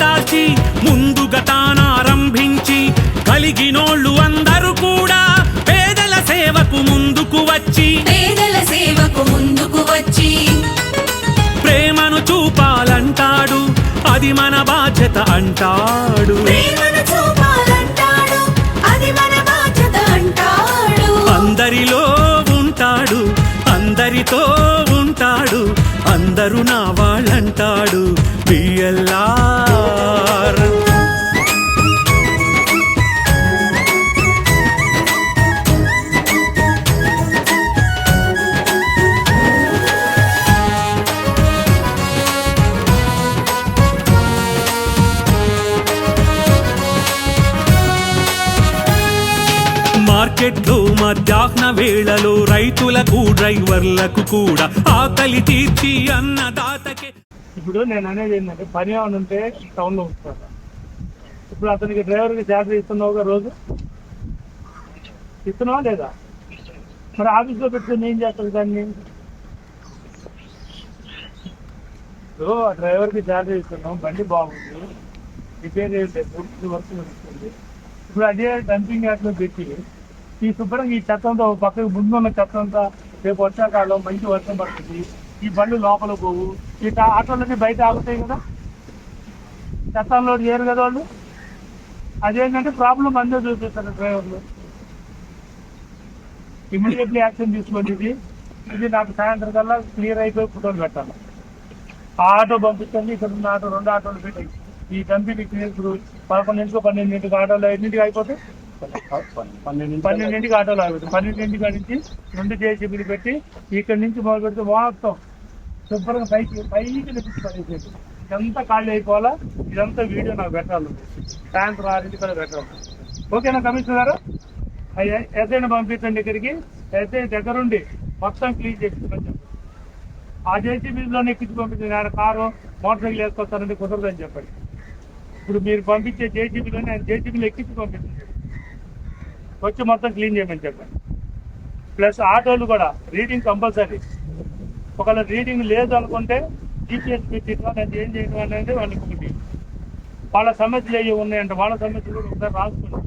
తలదాల్చి ముందుగా తానారంభించి కలిగినోళ్ళు అందరూ కూడా పేదల సేవకు ముందుకు వచ్చి పేదల సేవకు ముందుకు వచ్చి. ప్రేమను చూపాలంటాడు అది మన బాధ్యత అంటాడు. ప్రేమను చూపాలంటాడు అది మన బాధ్యత అంటాడు. అందరిలో ఉంటాడు అందరితో ఉంటాడు అందరూ నా వాళ్ళంటాడు. బిఎల్ఆర్ మార్కెట్లు మధ్యాహ్న వేళలో రైతులకు డ్రైవర్లకు కూడా ఆకలి తీర్చి అన్నదాతకే. ఇప్పుడు నేను అనేది ఏంటంటే పని ఏమైనా ఉంటే టౌన్లో ఉంటాను ఇప్పుడు అతనికి డ్రైవర్కి శాలరీ ఇస్తున్నావుగా రోజు. ఇస్తున్నావా లేదా? మరి ఆఫీస్లో పెట్టుకుని ఏం చేస్తారు దాన్ని? ఇప్పుడు ఆ డ్రైవర్కి శాలరీ ఇస్తున్నాం బండి బాగుంది రిపేర్ వర్క్ నడుస్తుంది ఇప్పుడు అదే డంపింగ్ యార్డ్లో పెట్టి ఈ శుభ్రంగా ఈ చెత్తంతో పక్కకు ముందు ఉన్న చెత్త రేపు వర్షాకాలం మంచి వర్షం పడుతుంది. ఈ బండ్లు లోపల పోవు. ఈ ఆటోలన్నీ బయట ఆగుతాయి కదా? చెత్తంలో చేయరు కదా వాళ్ళు? అదేంటంటే ప్రాబ్లం అందరూ చూపిస్తారు డ్రైవర్లు. ఇమీడియట్లీ యాక్షన్ తీసుకోండి ఇది. ఇది నాకు సాయంత్రం కల్లా క్లియర్ అయిపోయి ఫోటోలు పెట్టాలి. ఆ ఆటో పంపించండి ఇక్కడ ఉన్న ఆటో రెండు ఆటోలు పెట్టి ఈ కంపెనీ క్లియర్ పన్నెండు పన్నెండింటికి ఆటోలు ఎన్నింటికి అయిపోతే పన్నెండింటికి ఆటోలు ఆగుతాయి పన్నెండింటికి నుంచి రెండు జేసీబీలు పెట్టి ఇక్కడ నుంచి మొదలు పెడితే మొత్తం శుభ్రంగా పైకి పైకి తెప్పించి పడేసేది. ఇదంతా ఖాళీ అయిపోవాలా? ఇదంతా వీడియో నాకు పెట్టాలి. సాయంత్రం ఆరింటికి కూడా పెట్టాలి. ఓకేనా కమిషనర్ గారు? ఎస్ఐని పంపించండి ఇక్కడికి. ఎస్ఐ దగ్గరుండి మొత్తం క్లీన్ చేసి చెప్పండి ఆ జేసీబీలో ఎక్కించి పంపించండి. ఆయన కారు మోటార్ సైకిల్ వేసుకొస్తానంటే కుదరదని చెప్పండి. ఇప్పుడు మీరు పంపించే జేసీబీలోనే ఆయన జేసీబీలో ఎక్కించి పంపించండి. వచ్చి మొత్తం క్లీన్ చేయమని చెప్పండి ప్లస్ ఆటోలు కూడా రీడింగ్ కంపల్సరీ. ఒకవేళ రీడింగ్ లేదు అనుకుంటే జీపీఎస్ పెట్టించడం నేను ఏం చేయడం అనేది వాళ్ళకి ఒకటి వాళ్ళ సమస్యలు ఏవి ఉన్నాయంటే వాళ్ళ సమస్యలు కూడా ఒకసారి రాసుకోండి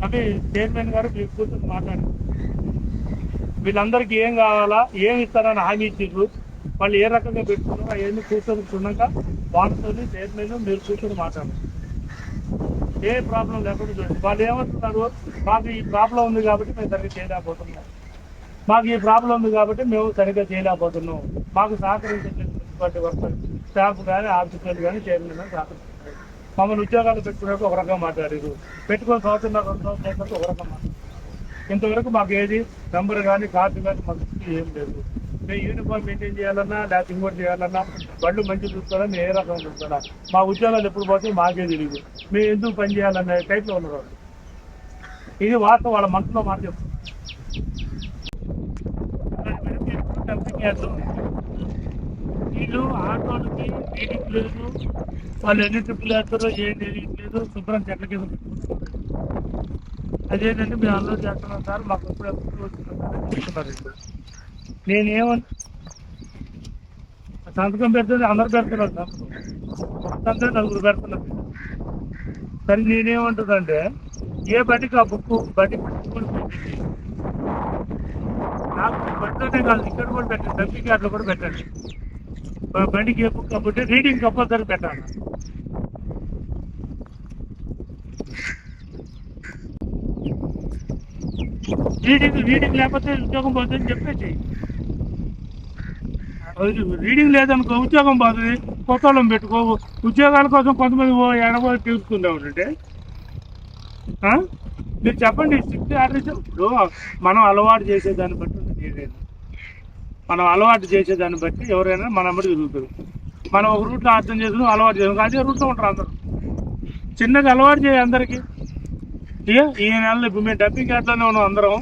అవి చైర్మన్ గారు మీరు కూర్చొని మాట్లాడారు. వీళ్ళందరికీ ఏం కావాలా ఏం ఇస్తారని హామీ ఇచ్చారు వాళ్ళు ఏ రకంగా పెట్టుకున్నారో అవన్నీ కూర్చొని చున్నాక వాళ్ళతో చైర్మన్ మీరు కూర్చొని మాట్లాడారు. ఏ ప్రాబ్లం లేకుండా చూడండి. వాళ్ళు ఏమంటున్నారు మాకు ఈ ప్రాబ్లం ఉంది కాబట్టి మేము సరిగ్గా చేయలేకపోతున్నాం. మాకు ఈ ప్రాబ్లం ఉంది కాబట్టి మేము సరిగ్గా చేయలేకపోతున్నాం. మాకు సహకరించేటువంటి వర్కర్ స్టాఫ్ కానీ ఆఫీసర్లు కానీ చైర్మన్ కానీ సహకరిస్తున్నారు. మమ్మల్ని ఉద్యోగాలు పెట్టుకున్నట్టు ఒక రకంగా మాట్లాడారు. పెట్టుకుని సంవత్సరం రెండు సంవత్సరాలు ఒక రకంగా మాట్లాడారు. ఇంతవరకు మాకు ఏది నంబర్ కానీ కార్డు కానీ మాకు ఏం లేదు. మేము యూనిఫామ్ మెయింటైన్ చేయాలన్నా లేకపోతే ఇంకోటి చేయాలన్నా బళ్ళు మంచి చూస్తారా మేము ఏ రకంగా చూస్తారా? మా ఉద్యోగాలు ఎప్పుడు పోతే మాకే తెలియదు మేము ఎందుకు పని చేయాలన్న టైప్లో ఉన్నారు వాళ్ళు. ఇది వాస్తవం వాళ్ళ మనసులో మాట చెప్తున్నారు కంపెనీ వీళ్ళు ఆటోలకి మీటింగ్ లేదు వాళ్ళు ఎన్ని ట్రిప్పులు వేస్తారో ఏం తెలియట్లేదు. శుభ్రం చెట్ల కింద అదేంటంటే మేము అందరూ చేస్తున్నాం సార్ మాకు ఎప్పుడు ఎప్పుడు వస్తున్నారు చెప్తున్నారు. నేనేమన్ సంతకం పెడుతుంది అందరు పెడుతున్నారు సంతకం సంతకం నలుగురు పెడుతున్నారు. సరే నేనేమంటుందంటే ఏ బడికి ఆ బుక్ బడి నాకు బడిలోనే కాదు ఇక్కడ కూడా పెట్టండి సర్టిఫికేట్లు కూడా పెట్టండి. బండికి ఏ బుక్ కాబట్టి రీడింగ్ కంపల్సరీ పెట్టాలి. రీడింగ్ రీడింగ్ లేకపోతే ఉద్యోగం పోతుందని చెప్పేసి. అది రీడింగ్ లేదనుకో ఉద్యోగం పోతుంది. కొత్త పెట్టుకో. ఉద్యోగాల కోసం కొంతమంది ఓ ఎడబో తెలుసుకుందాం అంటే ఆ? మీరు చెప్పండి స్ట్రిక్ట్ ఆర్డర్ ఇప్పుడు మనం అలవాటు చేసేదాన్ని బట్టి ఉంటుంది ఏదైనా మనం అలవాటు చేసేదాన్ని బట్టి ఎవరైనా మన అమ్మడి తిరుగుతారు. మనం ఒక రూట్లో అర్థం చేసుకుని అలవాటు చేసుకుని అదే రూట్లో ఉంటారు అందరూ. చిన్నగా అలవాటు చేయ అందరికీ. ఇక ఈ నెలలో ఇప్పుడు మేము డబ్బింగ్ యార్డ్లోనే ఉన్నాం అందరం.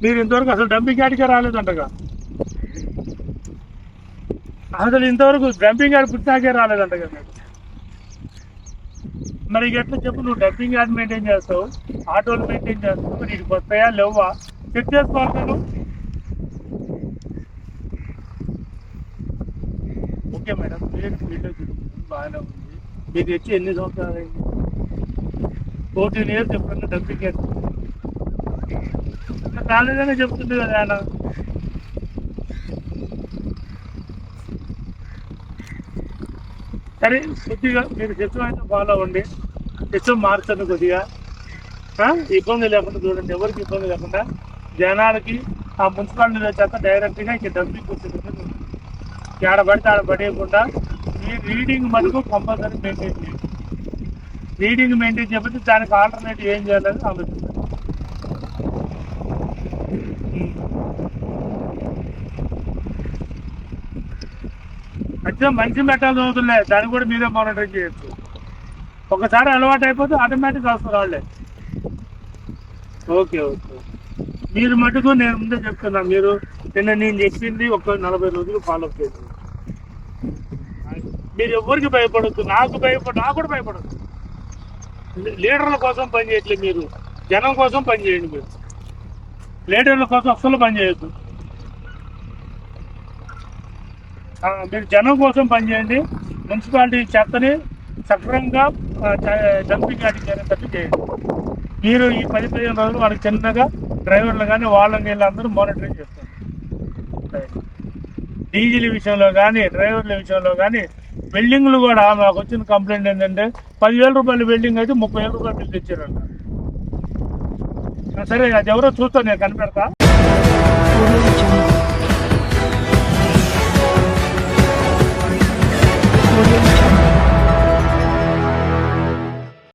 మీరు ఇంతవరకు అసలు డంపింగ్ యార్డ్కే రాలేదంటగా. అసలు ఇంతవరకు డంపింగ్ యార్డ్ పుట్టినాకే రాలేదంటగా మీరు. మరి ఇక ఎట్లా చెప్పు నువ్వు డంపింగ్ యార్డ్ మెయింటైన్ చేస్తావు ఆటోలు మెయింటైన్ చేస్తావు మరి ఇటు వస్తాయా లేవా? చెక్ చేసుకోవాలి నేను. ఓకే మేడం మీరు వీడియో బాగానే ఉంది. మీరు తెచ్చి ఎన్ని సంవత్సరాలు అయింది ఫోర్టీన్ ఇయర్స్ ఎప్పుడన్నా డంపింగ్ యార్డ్ కాలేదనే చెప్తుంది కదా ఆయన సరే కొద్దిగా మీరు సిస్టమ్ అయితే ఫాలో అవ్వండి. సిస్టమ్ మార్చండి కొద్దిగా. ఇబ్బంది లేకుండా చూడండి ఎవరికి ఇబ్బంది లేకుండా. జనాలకి ఆ మున్సిపాలిటీలో వచ్చాక డైరెక్ట్గా ఇంకా డబ్బింగ్ వచ్చింది ఆడ పడితే ఆడ పడేయకుండా ఈ రీడింగ్ మటుకు కంపల్సరీ మెయింటైన్ చేయండి. రీడింగ్ మెయింటైన్ చేయకపోతే దానికి ఆల్టర్నేటివ్ ఏం చేయాలని ఆలోచిస్తాను అచ్చా మంచి మెటాలు చదువుతున్నాయి దాన్ని కూడా మీరే మానిటరింగ్ చేయొచ్చు. ఒకసారి అలవాటు అయిపోతే ఆటోమేటిక్ వస్తారు వాళ్ళే. Okay okay. మీరు మటుకు నేను ముందే చెప్తున్నా మీరు నిన్న నేను చెప్పింది ఒక నలభై రోజులు ఫాలో అప్ చేయండి. మీరు ఎవరికి భయపడద్దు? నాకు భయపడ నాకు కూడా భయపడద్దు. లీడర్ల కోసం పనిచేయట్లేదు మీరు. జనం కోసం పనిచేయండి మీరు. లీడర్ల కోసం అస్సలు పనిచేయద్దు ఆ, మీరు జనం కోసం పనిచేయండి. మున్సిపాలిటీ చెత్తని సక్రమంగా డంపింగ్ యార్డ్ చేరేటట్టు చేయండి. మీరు ఈ పది పదిహేను రోజులు వాళ్ళకి చిన్నగా డ్రైవర్లు కానీ వాళ్ళని వీళ్ళందరూ మానిటరింగ్ చేస్తారు. డీజిల్ విషయంలో కానీ డ్రైవర్ల విషయంలో కానీ బిల్డింగ్లు కూడా మాకు వచ్చిన కంప్లైంట్ ఏంటంటే పదివేల రూపాయల బిల్డింగ్ అయితే ముప్పై వేల రూపాయలు బిల్లు తెచ్చారంట సరే అది ఎవరో చూస్తాను నేను కనిపెడతా. Audio